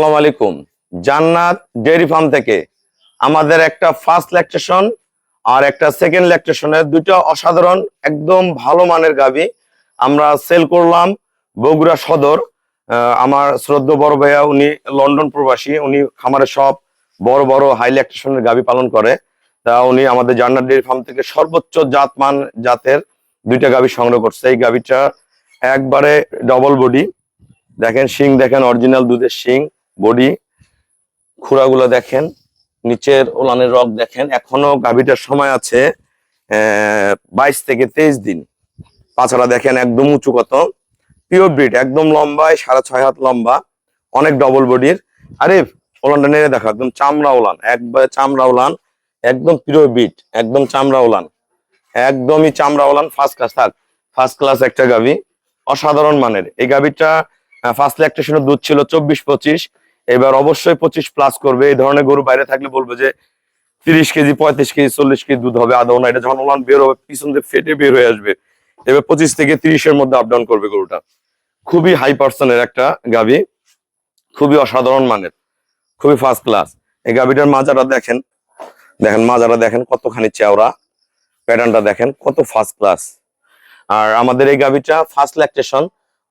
আসসালামু আলাইকুম। জান্নাত ডেয়ারি ফার্ম থেকে আমাদের একটা ফার্স্ট ল্যাকটেশন আর একটা সেকেন্ড ল্যাকটেশনের দুটো অসাধারণ, একদম ভালো মানের গাবি আমরা সেল করলাম বগুড়া সদর। আমার শ্রদ্ধ বড় ভাইয়া, উনি লন্ডন প্রবাসী, উনি খামারে সব বড় বড় হাই ল্যাকটেশনের গাবি পালন করে। তা উনি আমাদের জান্নাত ডেয়ারি ফার্ম থেকে সর্বোচ্চ জাতমান, জাতের দুইটা গাবি সংগ্রহ করছে। এই গাবিটা একবারে ডবল বডি দেখেন শিং, দেখেন অরিজিনাল দুধের শিং। বডি, খুঁড়াগুলো দেখেন, নিচের ওলানের রক দেখেন, এখনও গাভীটার সময় আছে বাইশ থেকে তেইশ দিন। পাছাড়া দেখেন একদম উঁচু কত পিওর ব্রিড একদম লম্বায় সাড়ে ছয় হাত লম্বা, অনেক ডবল বডির আরে, ওলানটা নেড়ে দেখো, একদম চামড়া ওলান, একবার চামড়া ওলান, একদম পিওর ব্রিড একদম চামড়া ওলান, একদমই চামড়া ওলান ফার্স্ট ক্লাস থাক ফার্স্ট ক্লাস একটা গাভী, অসাধারণ মানের। এই গাভীটা ফার্স্ট ল্যাকটেশনের দুধ ছিল চব্বিশ পঁচিশ এবার অবশ্যই পঁচিশ প্লাস করবে। এই ধরনের গরু বাইরে থাকলে বলব যে তিরিশ কেজি, পঁয়ত্রিশ কেজি, চল্লিশ কেজি দুধ হবে, আদৌ না। এটা যখন ওলান বের হবে, পিছন দিয়ে ফেটে বের হয়ে আসবে। এবার পঁচিশ থেকে তিরিশের মধ্যে আপ ডাউন করবে গরুটা। খুবই হাই পার্সনের একটা গাভী। খুবই অসাধারণ মানের। খুবই ফার্স্ট ক্লাস এই গাভীটার মাজারা দেখেন। দেখেন মাজারা দেখেন, কতখানি চেওড়া। প্যাটার্নটা দেখেন, কত ফার্স্ট ক্লাস আর আমাদের এই গাভীটা ফার্স্ট ল্যাকটেশন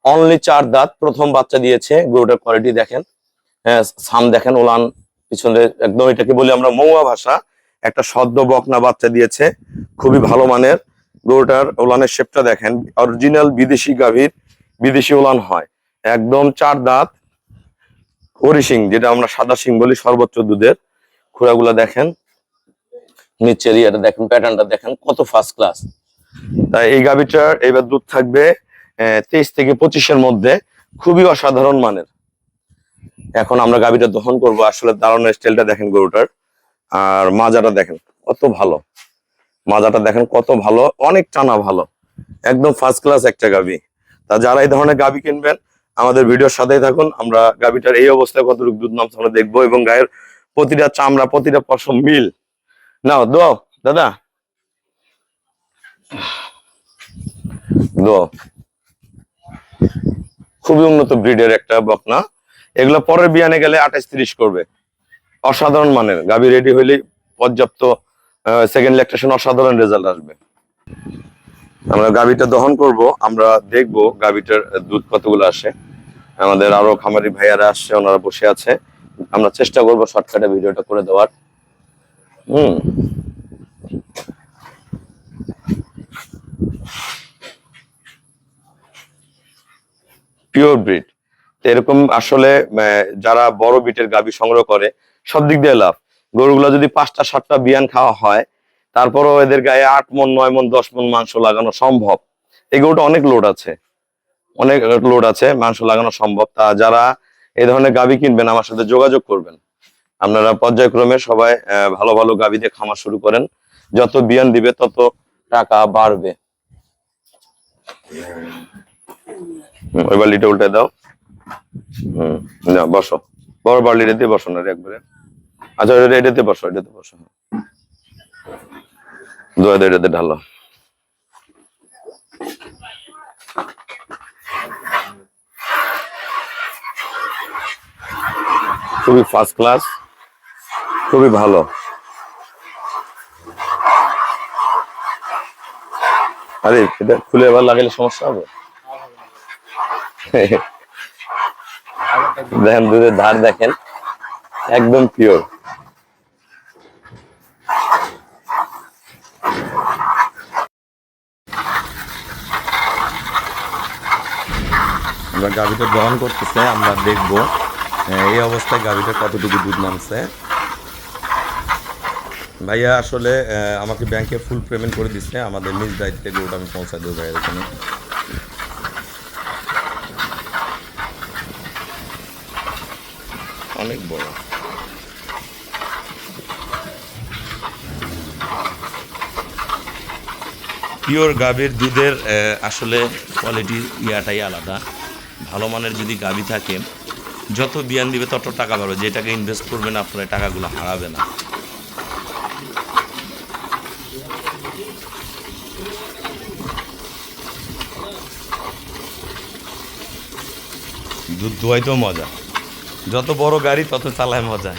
অনলি চার দাঁত, প্রথম বাচ্চা দিয়েছে। গরুটার কোয়ালিটি দেখেন। সাম দেখেন, ওলান পিছনে একদম এটাকে বলি আমরা মৌয়া ভাষা। একটা সদ্য বকনা বাচ্চা দিয়েছে, খুবই ভালো মানের। গরুটার ওলানের শেপটা দেখেন অরিজিনাল বিদেশি গাভীর, বিদেশি ওলান হয়। একদম চার দাঁত, হরি সিং, যেটা আমরা সাদা সিং বলি, সর্বোচ্চ দুধের। খুঁড়াগুলা দেখেন, নিচের ইয়েটা দেখেন প্যাটার্নটা দেখেন, কত ফার্স্ট ক্লাস তাই এই গাভীটার এবার দুধ থাকবে তেইশ থেকে পঁচিশের মধ্যে, খুবই অসাধারণ মানের। এখন আমরা গাভীটা দহন করব। আসলে দাঁড়ানোর স্টাইলটা দেখেন গরুটার। আর মাজাটা দেখেন, কত ভালো। মাজাটা দেখেন কত ভালো, অনেক টানা ভালো। একদম ফার্স্ট ক্লাস একটা গাভী। তা যারা এই ধরনের গাভী কিনবেন, আমাদের ভিডিওর সাথেই থাকুন। আমরা গাভীটার এই অবস্থায় কতটুকু দুধ নামছে আমরা দেখব এবং গায়ের প্রতিটা চামড়া, প্রতিটা পশম মিল। নাও দো দাদা। দো খুবই উন্নত ব্রিডের একটা বকনা। এগুলো পরের বিয়ানে গেলে আঠাশ তিরিশ করবে। অসাধারণ মানের। গাভী রেডি হইলে পর্যাপ্ত সেকেন্ড ল্যাকটেশন অসাধারণ রেজাল্ট আসবে। আমরা গাভীটা দহন করব, আমরা দেখব গাভীটার দুধ কতগুলো আসে। আমাদের আরও খামারি ভাইয়ারা আসছে, ওনারা বসে আছে। আমরা চেষ্টা করব শর্টকাটে ভিডিওটা করে দেওয়ার। হুম। পিওর ব্রিড এরকম আসলে যারা বড় বিটের গাভী সংগ্রহ করে সব দিক দিয়ে লাভ। গরুগুলো যদি পাঁচটা সাতটা বিয়ান খাওয়া হয় তারপরও এদের গায়ে আট মন নয় মন দশ মন মাংস লাগানো সম্ভব। এই গরুটা অনেক লোড আছে। অনেক লোড আছে মাংস লাগানো সম্ভব। তা যারা এই ধরনের গাভী কিনবেন আমার সাথে যোগাযোগ করবেন। আপনারা পর্যায়ক্রমে সবাই ভালো ভালো গাভী দিয়ে খামার শুরু করেন। যত বিয়ান দিবে তত টাকা বাড়বে। হুম, ওই বালিটা উল্টে দাও। হুম। না, বসো। বড় বালিটা দিয়ে বসো না একবারে। আচ্ছা এটা এটাতে বসো এটাতে বসো। দোয়া এটাতে ঢালো। খুবই ফার্স্ট ক্লাস খুবই ভালো। আরে, এটা খুলে এবার লাগাইলে সমস্যা হবে? দেখেন দুধের ধার দেখেন, একদম পিওর আমরা গাভিটা দহন করতেছে, আমরা দেখব এই অবস্থায় গাভিটা কতটুকু দুধ নামছে। ভাইয়া, আসলে আমাকে ব্যাংকে ফুল পেমেন্ট করে দিচ্ছে, আমাদের নিজ দায়িত্বে গরুটা আমি পৌঁছা দেবো ভাইয়ের এখানে। অনেক বড়। পিওর গাভীর দুধের আসলে কোয়ালিটি ইয়াটাই আলাদা। ভালো মানের যদি গাভী থাকে, যত বিয়ান দিবে তত টাকা পাবে যে টাকা ইনভেস্ট করবেন আপনার টাকাগুলো হারাবে না। দুধ দোয়াইতেও মজা। যত বড় গাড়ি, তত চালায় মজা।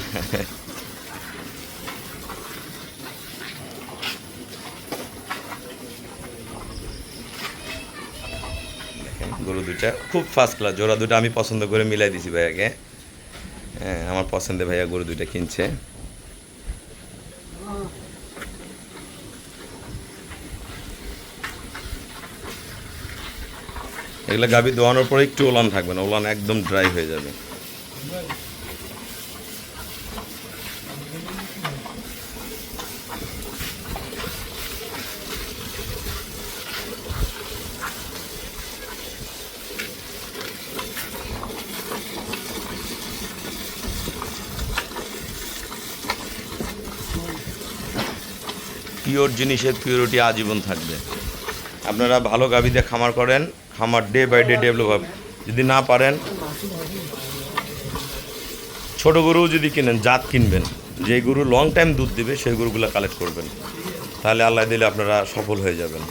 গরু দুটা খুব ফার্স্ট ক্লাস জোড়া দুটা আমি পছন্দ করে মিলাই দিছি ভাইয়াকে। হ্যাঁ আমার পছন্দে ভাইয়া গরু দুটা কিনছে। এগুলো গাভী দোয়ানোর পরে একটু ওলান থাকবে না, ওলান একদম ড্রাই হয়ে যাবে। পিওর জিনিসের পিওরিটি আজীবন থাকবে। আপনারা ভালো গাভী দিয়ে খামার করেন, খামার ডে বাই ডে ডেভেলপ হবে। যদি না পারেন ছোট গরু যদি কিনেন, জাত কিনবেন যে গরু লং টাইম দুধ দিবে, সেই গরুগুলো কালেক্ট করবেন। তাহলে আল্লাহ দিলে আপনারা সফল হয়ে যাবেন।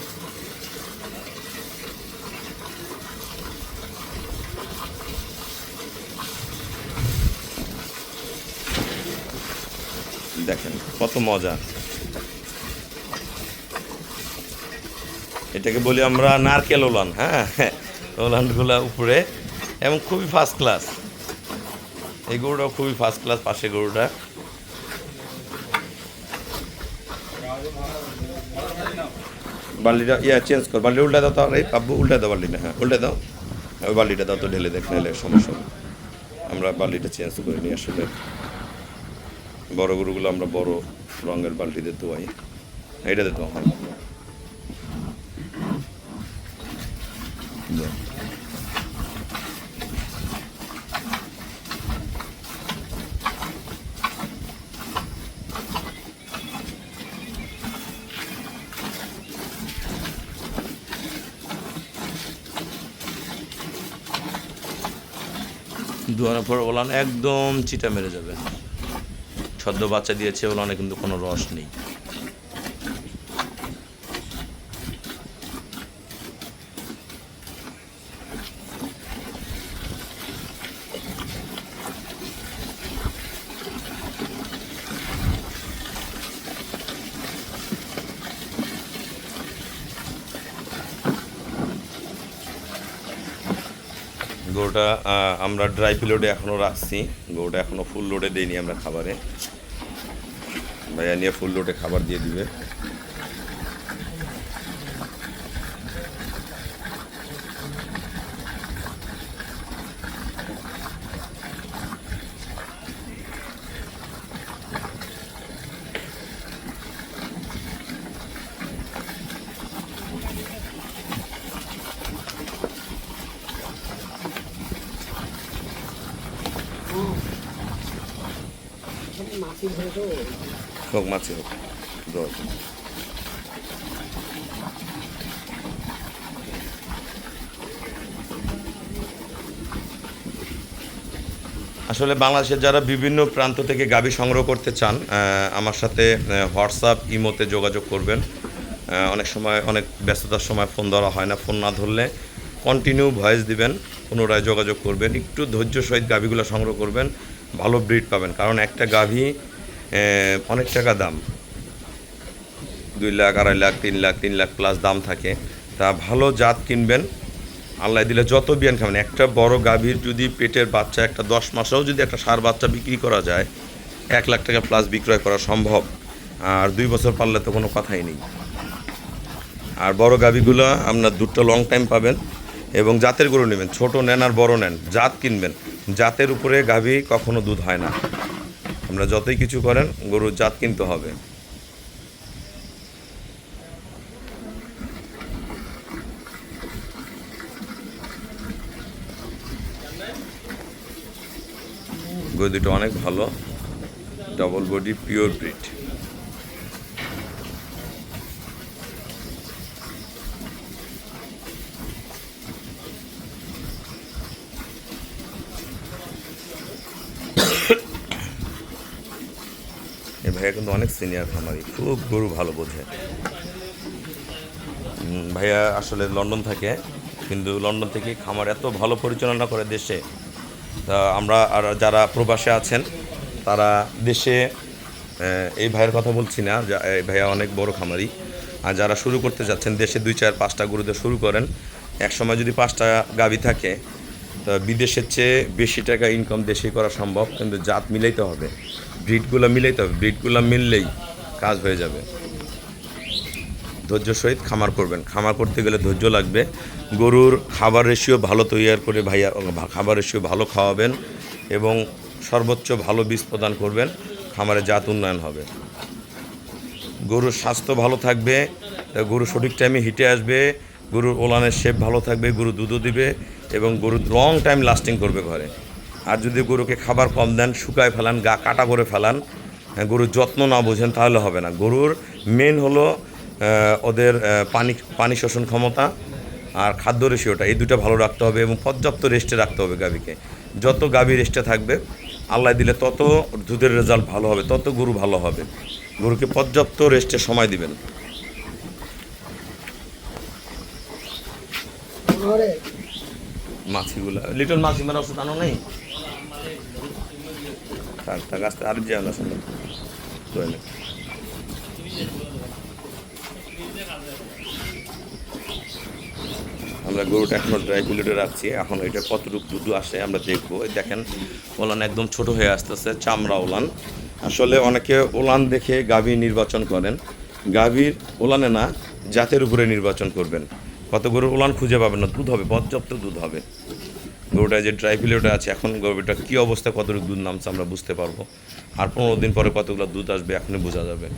দেখেন, কত মজা। এটাকে বলি আমরা নারকেল ওলান হ্যাঁ? ওলানগুলো উপরে, এবং খুবই ফার্স্ট ক্লাস এই গরুটাও খুবই ফার্স্ট ক্লাস পাশে গরুটা। বাল্টিটা ইয়া চেঞ্জ কর। বাল্টি উল্টা দাও তো এই পাব্বু উল্টা দাও বাল্টিটা হ্যাঁ উল্টা দাও। ওই বাল্টিটা দাও তো, ঢেলে দেখ নাহলে সমস্যা আমরা বাল্টিটা চেঞ্জ করে নিই আসলে। বড় গরুগুলো আমরা বড় রঙের বালতিতে ধোয়াই। এইটাতে তো হয়। পর ওলান একদম চিটা মেরে যাবে। সদ্য বাচ্চা দিয়েছে ওলানে কিন্তু কোনো রস নেই। আহ, আমরা ড্রাই পিলোডে এখনও রাখছি। গরুটা এখনও ফুল লোডে দিইনি আমরা খাবারে। ভাইয়া নিয়ে ফুল লোডে খাবার দিয়ে দিবে। হোক মাছি হোক আসলে বাংলাদেশের যারা বিভিন্ন প্রান্ত থেকে গাভী সংগ্রহ করতে চান আমার সাথে হোয়াটসঅ্যাপ, ইমোতে যোগাযোগ করবেন। অনেক সময়, অনেক ব্যস্ততার সময় ফোন ধরা হয় না। ফোন না ধরলে কন্টিনিউ ভয়েস দিবেন, পুনরায় যোগাযোগ করবেন। একটু ধৈর্য সহিত গাভীগুলো সংগ্রহ করবেন। ভালো ব্রিড পাবেন। কারণ একটা গাভী অনেক টাকা দাম। দুই লাখ, আড়াই লাখ, তিন লাখ তিন লাখ প্লাস দাম থাকে। তা ভালো জাত কিনবেন। আল্লাহ দিলে যত বিয়ান খাবেন। একটা বড় গাভীর যদি পেটের বাচ্চা একটা দশ মাসেও যদি একটা সার বাচ্চা বিক্রি করা যায়, এক লাখ টাকা প্লাস বিক্রয় করা সম্ভব। আর দুই বছর পারলে তো কোনো কথাই নেই। আর বড় গাভীগুলো আপনার দুধটা লং টাইম পাবেন এবং জাতের গরু নেবেন। ছোট নেন আর বড় নেন। জাত কিনবেন। জাতের উপরে গাভী কখনো দুধ হয় না। আমরা যতই কিছু করেন, গরুর জাত কিনতে হবে। গরু দুটো অনেক ভালো। ডবল বডি পিওর ব্রিড এই ভাইয়া কিন্তু অনেক সিনিয়র খামারি। খুব গরু ভালো বোঝে। ভাইয়া আসলে লন্ডন থাকে, কিন্তু লন্ডন থেকে খামার এত ভালো পরিচালনা করে দেশে। তা আমরা আর যারা প্রবাসে আছেন, তারা দেশে এই ভাইয়ের কথা বলছি না এই ভাইয়া অনেক বড় খামারি। আর যারা শুরু করতে যাচ্ছেন, দেশে দুই চার পাঁচটা গরুতে শুরু করেন এক সময় যদি পাঁচটা গাবি থাকে বিদেশের চেয়ে বেশি টাকা ইনকাম দেশে করা সম্ভব, কিন্তু জাত মিলাইতে হবে। ব্রিডগুলো মিলাইতে হবে। ব্রিডগুলো মিললেই কাজ হয়ে যাবে। ধৈর্য সহিত খামার করবেন। খামার করতে গেলে ধৈর্য লাগবে। গরুর খাবার রেশিও ভালো তৈরি করে ভাইয়া খাবার রেশিও ভালো খাওয়াবেন এবং সর্বোচ্চ ভালো বীজ প্রদান করবেন। খামারে জাত উন্নয়ন হবে। গরুর স্বাস্থ্য ভালো থাকবে। গরু সঠিক টাইমে হিটে আসবে। গরুর ওলানের শেপ ভালো থাকবে গরু দুধও দিবে এবং গরু লং টাইম লাস্টিং করবে ঘরে। আর যদি গরুকে খাবার কম দেন শুকায় ফেলান গা কাটা করে ফেলান হ্যাঁ, গরুর যত্ন না বোঝেন তাহলে হবে না। গরুর মেন হলো ওদের পানি পানি শোষণ ক্ষমতা আর খাদ্য রেশিওটা। এই দুটো ভালো রাখতে হবে এবং পর্যাপ্ত রেস্টে রাখতে হবে গাভীকে। যত গাভী রেস্টে থাকবে আল্লাহ দিলে তত দুধের রেজাল্ট ভালো হবে তত গরু ভালো হবে। গরুকে পর্যাপ্ত রেস্টে সময় দিবেন। মাছিগুলো। লিটল মাছি মারা ওষুধ আনো নেই? আর যে আনো শুনে আমরা গরুটা এখনও ড্রাই কুলেটে রাখছি। এখন এটা কতটুকু দুধ আসে আমরা দেখব। দেখেন, ওলান একদম ছোট হয়ে আসতেছে, চামড়া ওলান। আসলে অনেকে ওলান দেখে গাভী নির্বাচন করেন। গাভীর ওলানে না, জাতের উপরে নির্বাচন করবেন। কত গরুর ওলান খুঁজে পাবে না, দুধ হবে, পর্যাপ্ত দুধ হবে। গরুটা যে ড্রাই ফিলিওটা আছে, এখন গরুটা কী অবস্থা, কতটুকু দুধ নামছে আমরা বুঝতে পারব। আর পনেরো দিন পরে কতগুলো দুধ আসবে, এখনই বোঝা যাবে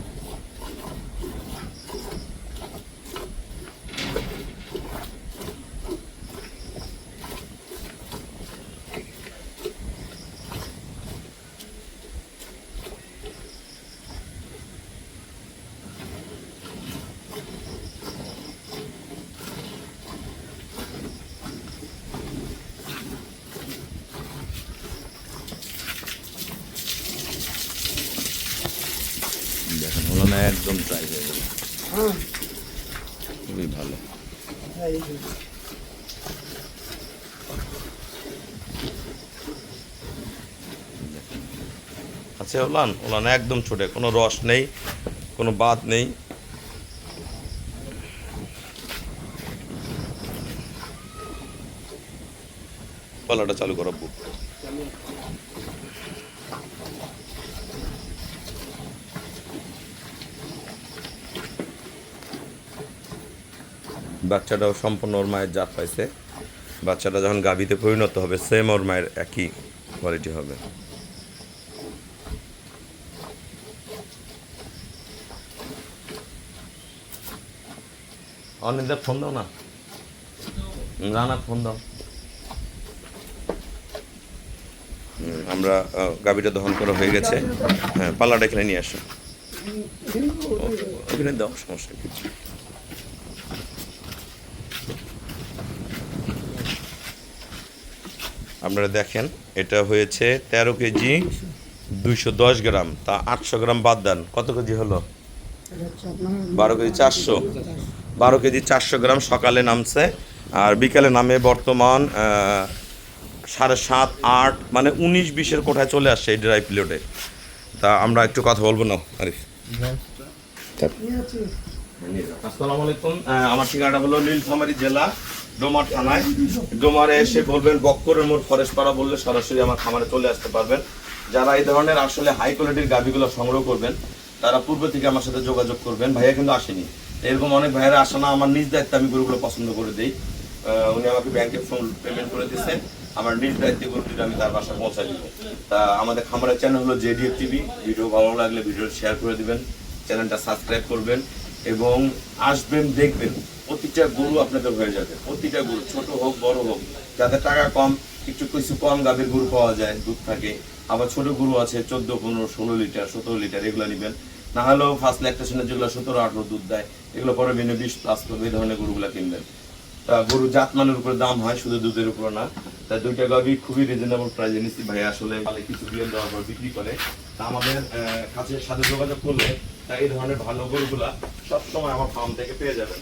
দেখেন হলো না একদম ড্রাই হয়ে গেল খুবই ভালো। আচ্ছা ওলান ওলান একদম ছোটে, কোনো রস নেই, কোনো বাদ নেই। পালাটা চালু করো, বুক। বাচ্চাটাও সম্পূর্ণ ওর মায়ের জাত পাইছে। বাচ্চাটা যখন গাভীতে পরিণত হবে সেম ওর মায়ের একই কোয়ালিটি হবে। অনিন্দা ফোন দাও না। রানা ফোন দাও। আমরা গাভীটা দহন করা হয়ে গেছে। হ্যাঁ পাল্লাটা এখানে নিয়ে আসো। ওখানে দাও সমস্যা কি? আপনারা দেখেন, এটা হয়েছে তেরো কেজি, দুইশো দশ গ্রাম। তা আটশো গ্রাম বাদ দেন। কত কেজি হলো? বারো কেজি চারশো। বারো কেজি চারশো গ্রাম সকালে নামছে, আর বিকালে নামে বর্তমান সাড়ে সাত, আট মানে উনিশ, বিশের কোঠায় চলে আসছে এই ড্রাই প্লেটে তা আমরা একটু কথা বলব না আরিফ। আসসালামু আলাইকুম। আমার ঠিকানাটা হলো নীলফামারী জেলা ডোমার থানায়। ডোমারে এসে বলবেন, বক্করের মোড় ফরেস্ট পাড়া বললে সরাসরি আমার খামারে চলে আসতে পারবেন। যারা এই ধরনের আসলে হাই কোয়ালিটির গাভিগুলো সংগ্রহ করবেন, তারা পূর্ব থেকে আমার সাথে যোগাযোগ করবেন। ভাইয়া কিন্তু আসেনি। এরকম অনেক ভাইয়েরা আসে না, আমার নিজ দায়িত্বে আমি গরুগুলো পছন্দ করে দিই। উনি আমাকে ব্যাংকে ফোন পেমেন্ট করে দিচ্ছেন আমার নিজ দায়িত্বে গরুটিটা আমি তার বাসায় পৌঁছায় দিব। তা আমাদের খামারের চ্যানেল হলো জেডিএফ টিভি ভিডিও ভালো লাগলে ভিডিও শেয়ার করে দিবেন। চ্যানেলটা সাবস্ক্রাইব করবেন এবং আসবেন, দেখবেন। প্রতিটা গরু আপনাদের হয়ে যাবে। প্রতিটা গরু, ছোট হোক, বড় হোক যাদের টাকা কম, একটু কিছু কম গাভীর গরু পাওয়া যায়, দুধ থাকে। আবার ছোট গরু আছে, চোদ্দ, পনেরো, ষোলো লিটার, সতেরো লিটার, এগুলো নেবেন। না হলেও ফার্স্ট ল্যাকটেশনের যেগুলো সতেরো, আঠারো দুধ দেয়, এগুলো পরে ভিন্ন বিশ প্লাস করবে, এই ধরনের গরুগুলো কিনবেন। তা গরু জাতমানের উপরে দাম হয়, শুধু দুধের উপর না। তা দুইটা গাভি খুবই রিজনেবল প্রাইসে নিচ্ছি ভাই, আসলে ভালো কিছু বিয়ে দেওয়ার পর বিক্রি করে। তা আমাদের কাছে সাথে যোগাযোগ করলে তা এই ধরনের ভালো গরুগুলা সবসময় আমার ফার্ম থেকে পেয়ে যাবেন।